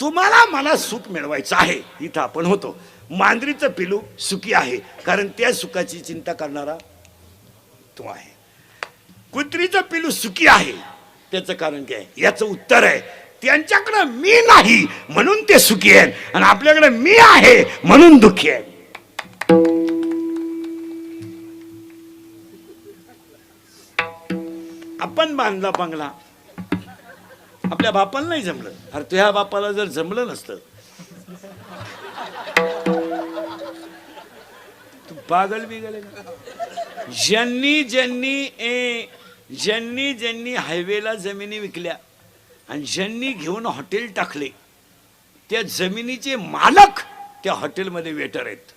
तुम्हाला मला सुख मिळवायचं आहे. इथं आपण होतो. मांजरीचं पिलू सुखी आहे. कारण त्या सुखाची चिंता करणारा तो आहे. कुत्रीचं पिलू सुखी आहे. त्याचं कारण काय? याचं उत्तर आहे. त्यांच्याकडे मी नाही म्हणून ते सुखी आहेत. आणि आपल्याकडे मी आहे म्हणून दुःखी आहे आपण बांधला बंगला. आपल्या बापाला नाही जमलं. अरे तुझ्या बापाला जर जमलं नसतं. तू पागल बिगल ज्यांनी ज्यांनी ए ज्यांनी ज्यांनी हायवेला जमिनी विकल्या आणि ज्यांनी घेऊन हॉटेल टाकले त्या जमिनीचे मालक त्या हॉटेलमध्ये वेटर आहेत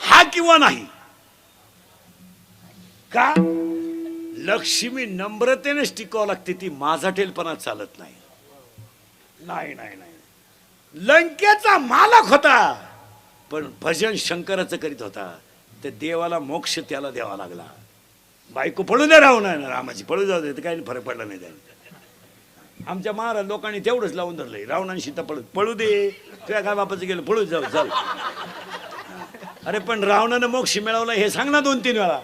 हा किंवा नाही? का? लक्ष्मी नम्रतेनेच टिकावं लागते ती माझा टेलपणा चालत नाही. नाही नाही नाही. लंकेचा मालक होता पण भजन शंकराचं करीत होता. तर देवाला मोक्ष त्याला द्यावा लागला. बायको पळू दे राहू नाही ना रामाची पळू जाऊ दे तर काही फरक पडला नाही त्याने आमच्या महाराज लोकांनी तेवढंच लावून धरलंय. रावणांशी तर पळू पळू दे. तुझ्या काय बापाचं गेलं पळू जाऊ चाल अरे पण रावणानं मोक्ष मिळवला हे सांग ना दोन तीन वेळा.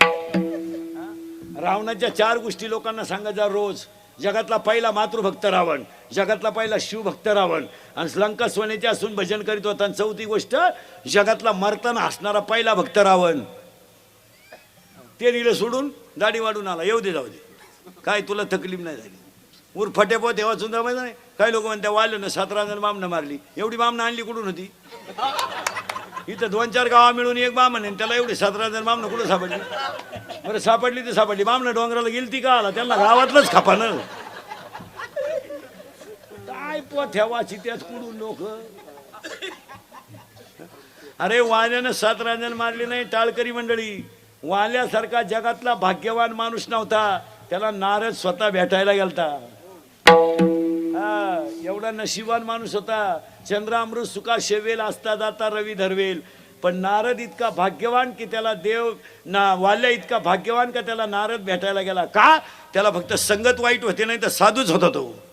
रावणाच्या चार गोष्टी लोकांना सांगायचा रोज. जगातला पहिला मातृभक्त रावण जगातला पहिला शिवभक्त रावण आणि लंका सोन्याचे असून भजन करीत होता. आणि चौथी गोष्ट जगातला मरताना असणारा पहिला भक्त रावण. ते निलं सोडून दाढी वाढून आला. येऊ दे जाऊ दे. काय तुला तकलीफ नाही झाली? उर फटेपो तेव्हा सुद्धा माहिती नाही. काही लोक म्हणते वाढलं ना सतरा जण मामनं मारली. एवढी मामनं आणली कुठून होती? इथं दोन चार गावा मिळून एक बामण आणि त्याला एवढी सतरा जण बामणं कुठं सापडली? बरं सापडली ती सापडली. बामणं डोंगराला गेली ती का आला? त्यांना गावातलंच खापानं. काय पोथ्या वाची त्यात कुडून लोक? अरे वाल्यानं सात रांजण मारली नाही टाळकरी मंडळी. वाल्यासारखा जगातला भाग्यवान माणूस नव्हता. त्याला नारद स्वतः भेटायला गेलता. एवढा नशिबान माणूस होता. चंद्रामृत सुका शेवेल असता जाता रवी धरवेल. पण नारद इतका भाग्यवान की त्याला देव ना वाल्या इतका भाग्यवान का त्याला नारद भेटायला गेला? का? त्याला फक्त संगत वाईट होते नाही तर साधूच होता तो.